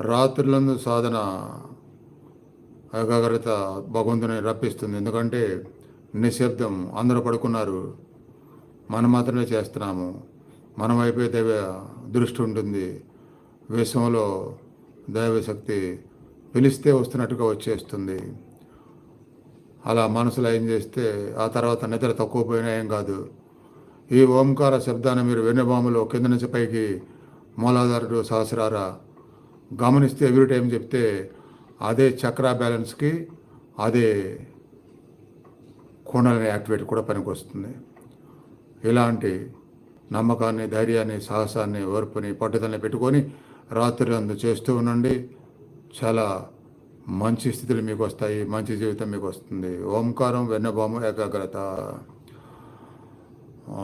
రాత్రులందు సాధన ఏకాగ్రత భగవంతుని రప్పిస్తుంది. ఎందుకంటే నిశ్శబ్దం అందరూ పడుకున్నారు. మనం మాత్రమే చేస్తున్నాము. మనం వైపే దైవ దృష్టి ఉంటుంది. విశ్వంలో దైవశక్తి పిలిస్తే వస్తున్నట్టుగా వచ్చేస్తుంది. అలా మనసులో ఏం చేస్తే ఆ తర్వాత నిద్ర తక్కువ పోయినా ఏం కాదు. ఈ ఓంకార శబ్దాన్ని మీరు వెన్నెబాములో కింద నుంచి పైకి మూలాధారుడు సహస్రార గమనిస్తే ఎవ్రీ టైం చెప్తే అదే చక్ర బ్యాలెన్స్కి అదే కోణాలని యాక్టివేట్ కూడా పనికొస్తుంది. ఇలాంటి నమ్మకాన్ని ధైర్యాన్ని సాహసాన్ని ఓర్పుని పట్టుదలని పెట్టుకొని రాత్రి అందు చేస్తూ ఉండండి. చాలా మంచి స్థితులు మీకు వస్తాయి మంచి జీవితం మీకు వస్తుంది ఓంకారం వెన్నబాము ఏకాగ్రత. ఓ